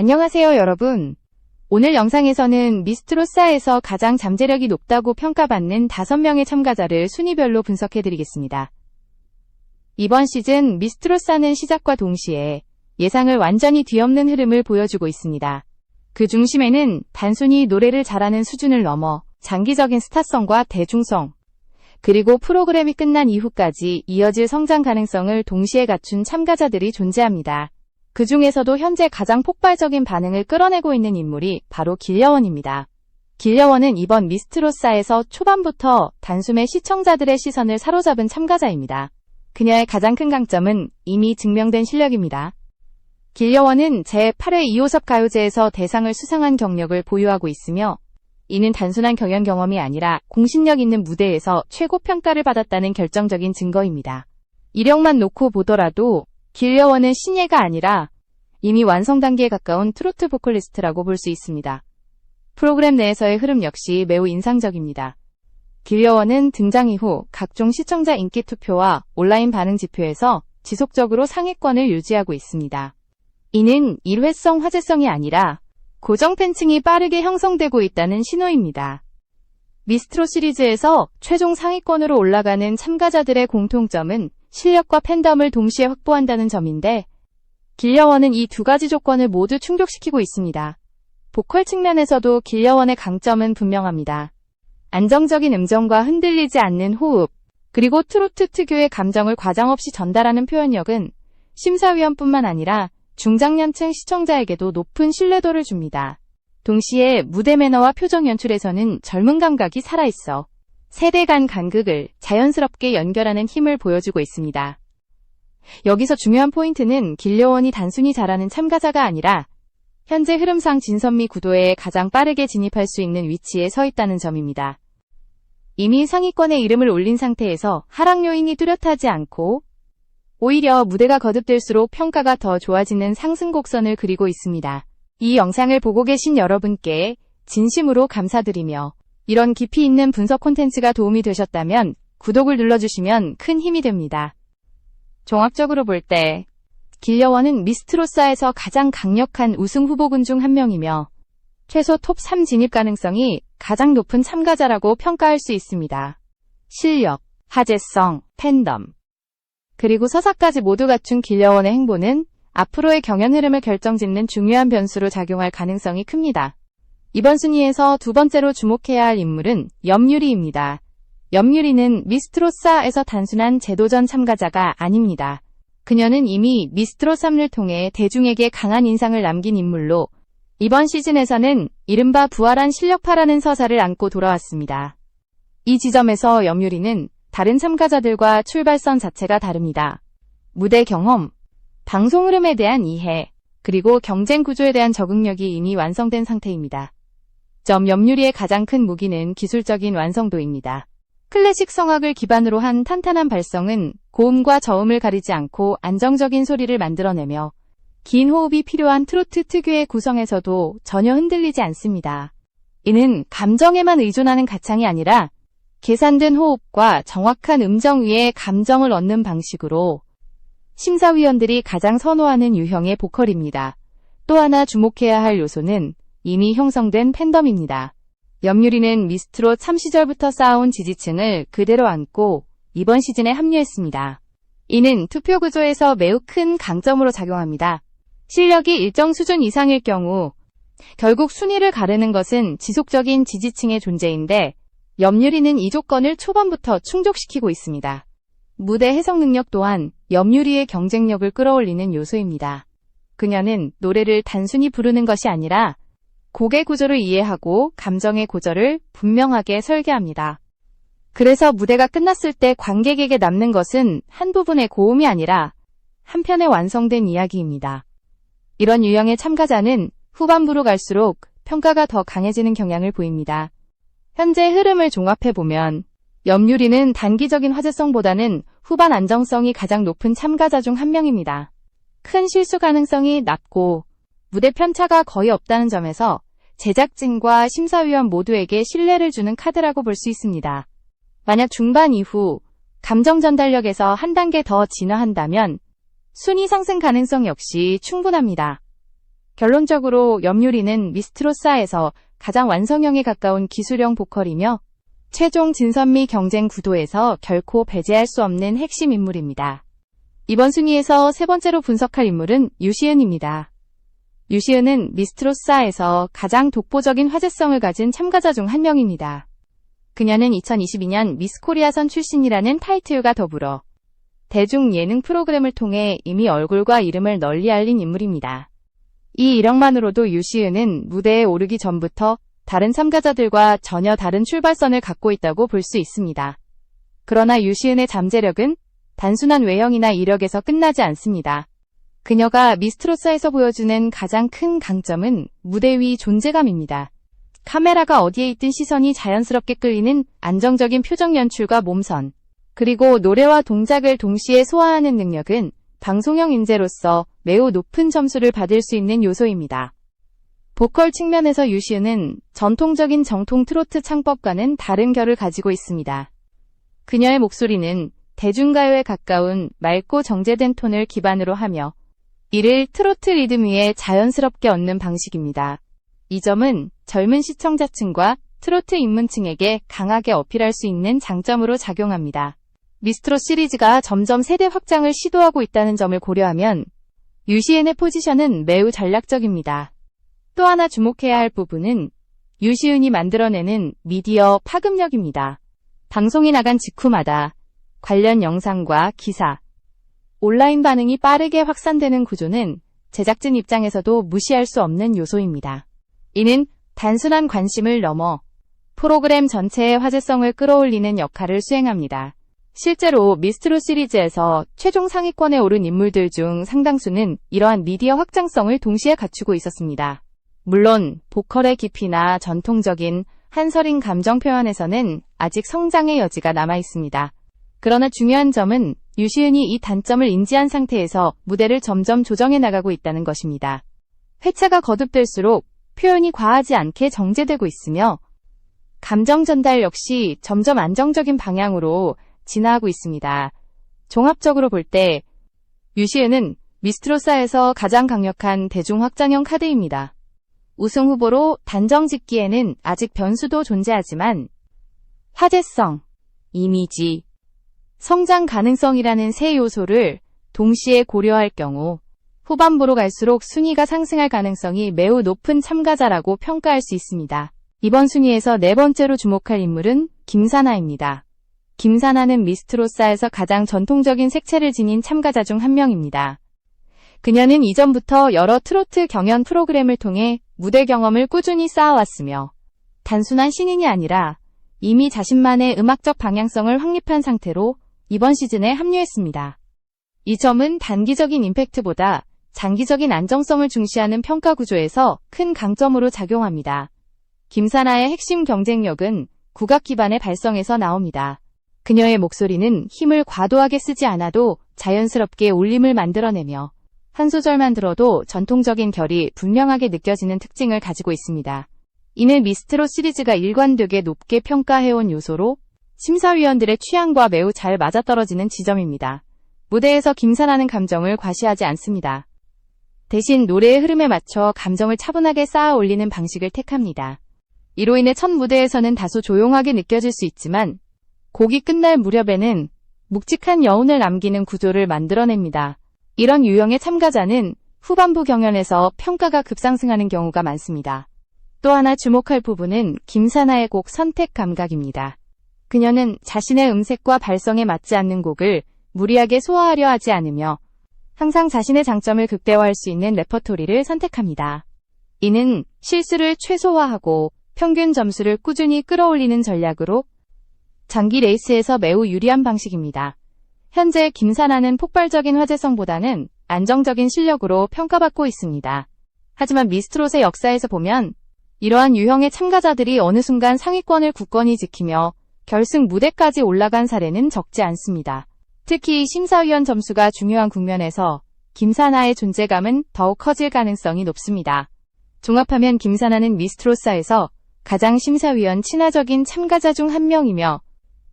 안녕하세요, 여러분. 오늘 영상에서는 미스트로사에서 가장 잠재력이 높다고 평가받는 5명의 참가자를 순위별로 분석해드리겠습니다. 이번 시즌 미스트로사는 시작과 동시에 예상을 완전히 뒤엎는 흐름을 보여주고 있습니다. 그 중심에는 단순히 노래를 잘하는 수준을 넘어 장기적인 스타성과 대중성, 그리고 프로그램이 끝난 이후까지 이어질 성장 가능성을 동시에 갖춘 참가자들이 존재합니다. 그 중에서도 현재 가장 폭발적인 반응을 끌어내고 있는 인물이 바로 길여원입니다. 길여원은 이번 미스트로사에서 초반부터 단숨에 시청자들의 시선을 사로잡은 참가자입니다. 그녀의 가장 큰 강점은 이미 증명된 실력입니다. 길여원은 제8회 이호섭 가요제에서 대상을 수상한 경력을 보유하고 있으며 이는 단순한 경연 경험이 아니라 공신력 있는 무대에서 최고 평가를 받았다는 결정적인 증거입니다. 이력만 놓고 보더라도 길여원은 신예가 아니라 이미 완성 단계에 가까운 트로트 보컬리스트라고 볼 수 있습니다. 프로그램 내에서의 흐름 역시 매우 인상적입니다. 길여원은 등장 이후 각종 시청자 인기 투표와 온라인 반응 지표에서 지속적으로 상위권을 유지하고 있습니다. 이는 일회성 화제성이 아니라 고정 팬층이 빠르게 형성되고 있다는 신호입니다. 미스트로 시리즈에서 최종 상위권으로 올라가는 참가자들의 공통점은 실력과 팬덤을 동시에 확보한다는 점인데 길여원은 이 두 가지 조건을 모두 충족시키고 있습니다. 보컬 측면에서도 길여원의 강점은 분명합니다. 안정적인 음정과 흔들리지 않는 호흡, 그리고 트로트 특유의 감정을 과장 없이 전달하는 표현력은 심사위원뿐만 아니라 중장년층 시청자에게도 높은 신뢰도를 줍니다. 동시에 무대 매너와 표정 연출에서는 젊은 감각이 살아있어 세대 간 간극을 자연스럽게 연결하는 힘을 보여주고 있습니다. 여기서 중요한 포인트는 길려원이 단순히 잘하는 참가자가 아니라 현재 흐름상 진선미 구도에 가장 빠르게 진입할 수 있는 위치에 서 있다는 점입니다. 이미 상위권에 이름을 올린 상태에서 하락 요인이 뚜렷하지 않고 오히려 무대가 거듭될수록 평가가 더 좋아지는 상승 곡선을 그리고 있습니다. 이 영상을 보고 계신 여러분께 진심으로 감사드리며 이런 깊이 있는 분석 콘텐츠가 도움이 되셨다면 구독을 눌러주시면 큰 힘이 됩니다. 종합적으로 볼 때 길여원은 미스트로사에서 가장 강력한 우승 후보군 중 한 명이며 최소 톱 3 진입 가능성이 가장 높은 참가자라고 평가할 수 있습니다. 실력, 화제성, 팬덤, 그리고 서사까지 모두 갖춘 길여원의 행보는 앞으로의 경연 흐름을 결정짓는 중요한 변수로 작용할 가능성이 큽니다. 이번 순위에서 두 번째로 주목해야 할 인물은 염유리입니다. 염유리는 미스트로사에서 단순한 재도전 참가자가 아닙니다. 그녀는 이미 미스트로 3를 통해 대중에게 강한 인상을 남긴 인물로 이번 시즌에서는 이른바 부활한 실력파라는 서사를 안고 돌아왔습니다. 이 지점에서 염유리는 다른 참가자들과 출발선 자체가 다릅니다. 무대 경험, 방송 흐름에 대한 이해, 그리고 경쟁 구조에 대한 적응력이 이미 완성된 상태입니다. 점 염유리의 가장 큰 무기는 기술적인 완성도입니다. 클래식 성악을 기반으로 한 탄탄한 발성은 고음과 저음을 가리지 않고 안정적인 소리를 만들어내며 긴 호흡이 필요한 트로트 특유의 구성에서도 전혀 흔들리지 않습니다. 이는 감정에만 의존하는 가창이 아니라 계산된 호흡과 정확한 음정 위에 감정을 얻는 방식으로 심사위원들이 가장 선호하는 유형의 보컬입니다. 또 하나 주목해야 할 요소는 이미 형성된 팬덤입니다. 염유리는 미스트로 참 시절부터 쌓아온 지지층을 그대로 안고 이번 시즌에 합류했습니다. 이는 투표 구조에서 매우 큰 강점으로 작용합니다. 실력이 일정 수준 이상일 경우 결국 순위를 가르는 것은 지속적인 지지층의 존재인데 염유리는 이 조건을 초반부터 충족시키고 있습니다. 무대 해석 능력 또한 염유리의 경쟁력을 끌어올리는 요소입니다. 그녀는 노래를 단순히 부르는 것이 아니라 곡의 구조를 이해하고 감정의 고절을 분명하게 설계합니다. 그래서 무대가 끝났을 때 관객에게 남는 것은 한 부분의 고음이 아니라 한 편의 완성된 이야기입니다. 이런 유형의 참가자는 후반부로 갈수록 평가가 더 강해지는 경향을 보입니다. 현재 흐름을 종합해보면 염유리는 단기적인 화제성보다는 후반 안정성이 가장 높은 참가자 중 한 명입니다. 큰 실수 가능성이 낮고 무대 편차가 거의 없다는 점에서 제작진과 심사위원 모두에게 신뢰를 주는 카드라고 볼 수 있습니다. 만약 중반 이후 감정 전달력에서 한 단계 더 진화한다면 순위 상승 가능성 역시 충분합니다. 결론적으로 염유리는 미스트로사에서 가장 완성형에 가까운 기술형 보컬이며 최종 진선미 경쟁 구도에서 결코 배제할 수 없는 핵심 인물입니다. 이번 순위에서 세 번째로 분석할 인물은 유시은입니다. 유시은은 미스트로사에서 가장 독보적인 화제성을 가진 참가자 중 한 명입니다. 그녀는 2022년 미스코리아선 출신이라는 타이틀과 더불어 대중 예능 프로그램을 통해 이미 얼굴과 이름을 널리 알린 인물입니다. 이 이력만으로도 유시은은 무대에 오르기 전부터 다른 참가자들과 전혀 다른 출발선을 갖고 있다고 볼 수 있습니다. 그러나 유시은의 잠재력은 단순한 외형이나 이력에서 끝나지 않습니다. 그녀가 미스트로사에서 보여주는 가장 큰 강점은 무대 위 존재감입니다. 카메라가 어디에 있든 시선이 자연스럽게 끌리는 안정적인 표정 연출과 몸선, 그리고 노래와 동작을 동시에 소화하는 능력은 방송형 인재로서 매우 높은 점수를 받을 수 있는 요소입니다. 보컬 측면에서 유시은은 전통적인 정통 트로트 창법과는 다른 결을 가지고 있습니다. 그녀의 목소리는 대중가요에 가까운 맑고 정제된 톤을 기반으로 하며 이를 트로트 리듬 위에 자연스럽게 얻는 방식입니다. 이 점은 젊은 시청자층과 트로트 입문층에게 강하게 어필할 수 있는 장점으로 작용합니다. 미스트로 시리즈가 점점 세대 확장을 시도하고 있다는 점을 고려하면 유시은의 포지션은 매우 전략적입니다. 또 하나 주목해야 할 부분은 유시은이 만들어내는 미디어 파급력입니다. 방송이 나간 직후마다 관련 영상과 기사, 온라인 반응이 빠르게 확산되는 구조는 제작진 입장에서도 무시할 수 없는 요소입니다. 이는 단순한 관심을 넘어 프로그램 전체의 화제성을 끌어올리는 역할을 수행합니다. 실제로 미스트로 시리즈에서 최종 상위권에 오른 인물들 중 상당수는 이러한 미디어 확장성을 동시에 갖추고 있었습니다. 물론 보컬의 깊이나 전통적인 한설인 감정 표현에서는 아직 성장의 여지가 남아 있습니다. 그러나 중요한 점은 유시은이 이 단점을 인지한 상태에서 무대를 점점 조정해 나가고 있다는 것입니다. 회차가 거듭될수록 표현이 과하지 않게 정제되고 있으며 감정 전달 역시 점점 안정적인 방향으로 진화하고 있습니다. 종합적으로 볼 때 유시은은 미스트로사에서 가장 강력한 대중 확장형 카드입니다. 우승 후보로 단정 짓기에는 아직 변수도 존재하지만 화제성, 이미지, 성장 가능성이라는 세 요소를 동시에 고려할 경우 후반부로 갈수록 순위가 상승할 가능성이 매우 높은 참가자라고 평가할 수 있습니다. 이번 순위에서 네 번째로 주목할 인물은 김사나입니다. 김사나는 미스트로사에서 가장 전통적인 색채를 지닌 참가자 중 한 명입니다. 그녀는 이전부터 여러 트로트 경연 프로그램을 통해 무대 경험을 꾸준히 쌓아왔으며 단순한 신인이 아니라 이미 자신만의 음악적 방향성을 확립한 상태로 이번 시즌에 합류했습니다. 이 점은 단기적인 임팩트보다 장기적인 안정성을 중시하는 평가 구조에서 큰 강점으로 작용합니다. 김사나의 핵심 경쟁력은 국악 기반의 발성에서 나옵니다. 그녀의 목소리는 힘을 과도하게 쓰지 않아도 자연스럽게 울림을 만들어내며 한 소절만 들어도 전통적인 결이 분명하게 느껴지는 특징을 가지고 있습니다. 이는 미스트로 시리즈가 일관되게 높게 평가해온 요소로 심사위원들의 취향과 매우 잘 맞아떨어지는 지점입니다. 무대에서 김사나는 감정을 과시하지 않습니다. 대신 노래의 흐름에 맞춰 감정을 차분하게 쌓아 올리는 방식을 택합니다. 이로 인해 첫 무대에서는 다소 조용하게 느껴질 수 있지만 곡이 끝날 무렵에는 묵직한 여운을 남기는 구조를 만들어냅니다. 이런 유형의 참가자는 후반부 경연에서 평가가 급상승하는 경우가 많습니다. 또 하나 주목할 부분은 김사나의 곡 선택 감각입니다. 그녀는 자신의 음색과 발성에 맞지 않는 곡을 무리하게 소화하려 하지 않으며 항상 자신의 장점을 극대화할 수 있는 레퍼토리를 선택합니다. 이는 실수를 최소화하고 평균 점수를 꾸준히 끌어올리는 전략으로 장기 레이스에서 매우 유리한 방식입니다. 현재 김사나는 폭발적인 화제성보다는 안정적인 실력으로 평가받고 있습니다. 하지만 미스트롯의 역사에서 보면 이러한 유형의 참가자들이 어느 순간 상위권을 굳건히 지키며 결승 무대까지 올라간 사례는 적지 않습니다. 특히 심사위원 점수가 중요한 국면에서 김사나의 존재감은 더욱 커질 가능성이 높습니다. 종합하면 김사나는 미스트로사에서 가장 심사위원 친화적인 참가자 중 한 명이며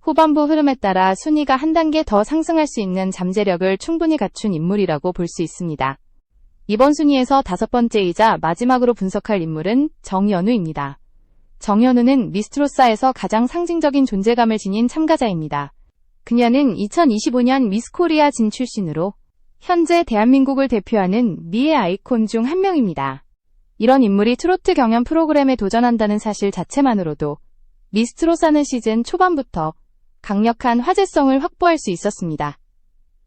후반부 흐름에 따라 순위가 한 단계 더 상승할 수 있는 잠재력을 충분히 갖춘 인물이라고 볼 수 있습니다. 이번 순위에서 다섯 번째이자 마지막으로 분석할 인물은 정연우입니다. 정연우는 미스트로사에서 가장 상징적인 존재감을 지닌 참가자입니다. 그녀는 2025년 미스코리아 진 출신으로 현재 대한민국을 대표하는 미의 아이콘 중 한 명입니다. 이런 인물이 트로트 경연 프로그램에 도전한다는 사실 자체만으로도 미스트로사는 시즌 초반부터 강력한 화제성을 확보할 수 있었습니다.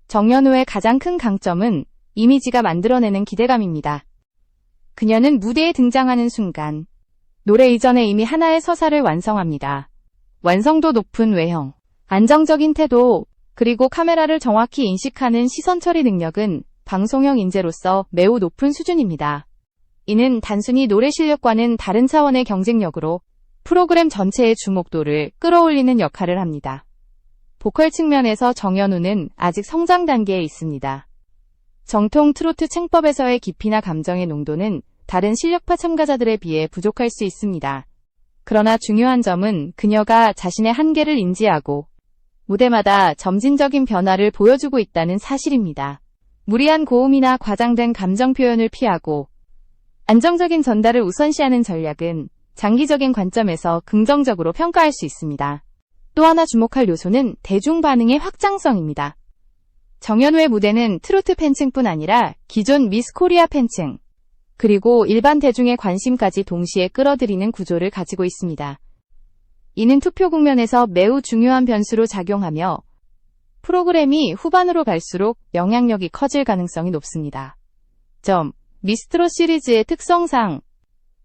정연우의 가장 큰 강점은 이미지가 만들어내는 기대감입니다. 그녀는 무대에 등장하는 순간 노래 이전에 이미 하나의 서사를 완성합니다. 완성도 높은 외형, 안정적인 태도, 그리고 카메라를 정확히 인식하는 시선 처리 능력은 방송형 인재로서 매우 높은 수준입니다. 이는 단순히 노래 실력과는 다른 차원의 경쟁력으로 프로그램 전체의 주목도를 끌어올리는 역할을 합니다. 보컬 측면에서 정연우는 아직 성장 단계에 있습니다. 정통 트로트 창법에서의 깊이나 감정의 농도는 다른 실력파 참가자들에 비해 부족할 수 있습니다. 그러나 중요한 점은 그녀가 자신의 한계를 인지하고 무대마다 점진적인 변화를 보여주고 있다는 사실입니다. 무리한 고음이나 과장된 감정 표현을 피하고 안정적인 전달을 우선시하는 전략은 장기적인 관점에서 긍정적으로 평가할 수 있습니다. 또 하나 주목할 요소는 대중 반응의 확장성입니다. 정연우의 무대는 트로트 팬층뿐 아니라 기존 미스 코리아 팬층, 그리고 일반 대중의 관심까지 동시에 끌어들이는 구조를 가지고 있습니다. 이는 투표 국면에서 매우 중요한 변수로 작용하며 프로그램이 후반으로 갈수록 영향력이 커질 가능성이 높습니다. 점. 미스트로 시리즈의 특성상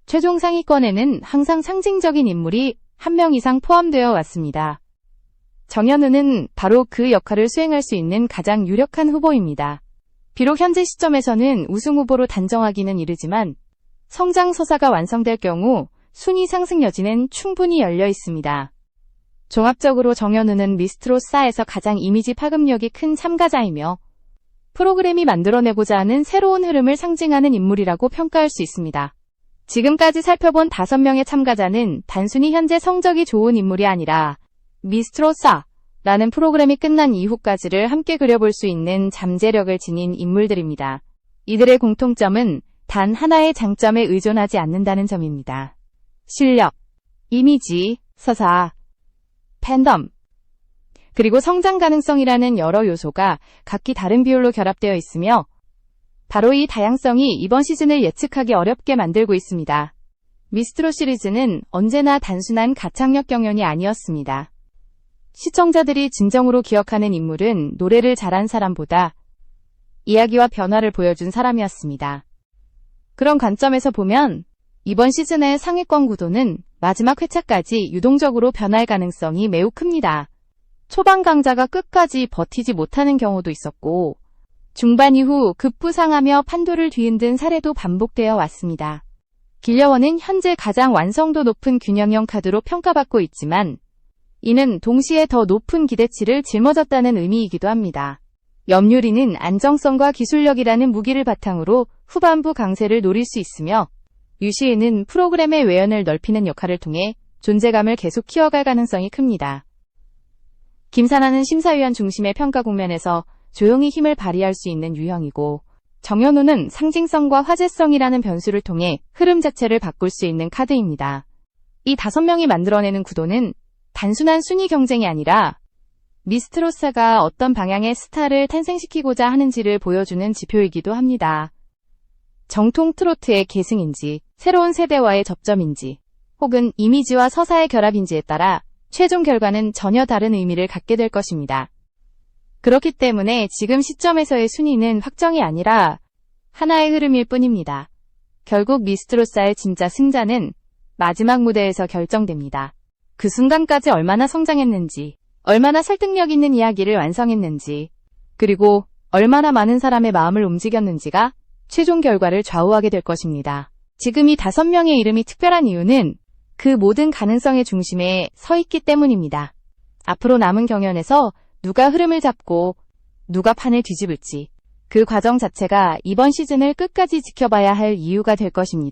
최종 상위권에는 항상 상징적인 인물이 한 명 이상 포함되어 왔습니다. 정현우는 바로 그 역할을 수행할 수 있는 가장 유력한 후보입니다. 비록 현재 시점에서는 우승 후보로 단정하기는 이르지만 성장 서사가 완성될 경우 순위 상승 여지는 충분히 열려 있습니다. 종합적으로 정현우는 미스트로사에서 가장 이미지 파급력이 큰 참가자이며 프로그램이 만들어내고자 하는 새로운 흐름을 상징하는 인물이라고 평가할 수 있습니다. 지금까지 살펴본 다섯 명의 참가자는 단순히 현재 성적이 좋은 인물이 아니라 미스트로사 라는 프로그램이 끝난 이후까지를 함께 그려볼 수 있는 잠재력을 지닌 인물들입니다. 이들의 공통점은 단 하나의 장점에 의존하지 않는다는 점입니다. 실력, 이미지, 서사, 팬덤, 그리고 성장 가능성이라는 여러 요소가 각기 다른 비율로 결합되어 있으며 바로 이 다양성이 이번 시즌을 예측하기 어렵게 만들고 있습니다. 미스트로 시리즈는 언제나 단순한 가창력 경연이 아니었습니다. 시청자들이 진정으로 기억하는 인물은 노래를 잘한 사람보다 이야기와 변화를 보여준 사람이었습니다. 그런 관점에서 보면 이번 시즌의 상위권 구도는 마지막 회차까지 유동적으로 변할 가능성이 매우 큽니다. 초반 강자가 끝까지 버티지 못하는 경우도 있었고, 중반 이후 급부상하며 판도를 뒤흔든 사례도 반복되어 왔습니다. 길려원은 현재 가장 완성도 높은 균형형 카드로 평가받고 있지만, 이는 동시에 더 높은 기대치를 짊어졌다는 의미이기도 합니다. 염유리는 안정성과 기술력이라는 무기를 바탕으로 후반부 강세를 노릴 수 있으며 유시은은 프로그램의 외연을 넓히는 역할을 통해 존재감을 계속 키워갈 가능성이 큽니다. 김사나는 심사위원 중심의 평가 국면에서 조용히 힘을 발휘할 수 있는 유형이고 정현우는 상징성과 화제성이라는 변수를 통해 흐름 자체를 바꿀 수 있는 카드입니다. 이 다섯 명이 만들어내는 구도는 단순한 순위 경쟁이 아니라 미스트로사가 어떤 방향의 스타를 탄생시키고자 하는지를 보여주는 지표이기도 합니다. 정통 트로트의 계승인지, 새로운 세대와의 접점인지, 혹은 이미지와 서사의 결합인지에 따라 최종 결과는 전혀 다른 의미를 갖게 될 것입니다. 그렇기 때문에 지금 시점에서의 순위는 확정이 아니라 하나의 흐름일 뿐입니다. 결국 미스트로사의 진짜 승자는 마지막 무대에서 결정됩니다. 그 순간까지 얼마나 성장했는지, 얼마나 설득력 있는 이야기를 완성했는지, 그리고 얼마나 많은 사람의 마음을 움직였는지가 최종 결과를 좌우하게 될 것입니다. 지금 이 다섯 명의 이름이 특별한 이유는 그 모든 가능성의 중심에 서 있기 때문입니다. 앞으로 남은 경연에서 누가 흐름을 잡고 누가 판을 뒤집을지 그 과정 자체가 이번 시즌을 끝까지 지켜봐야 할 이유가 될 것입니다.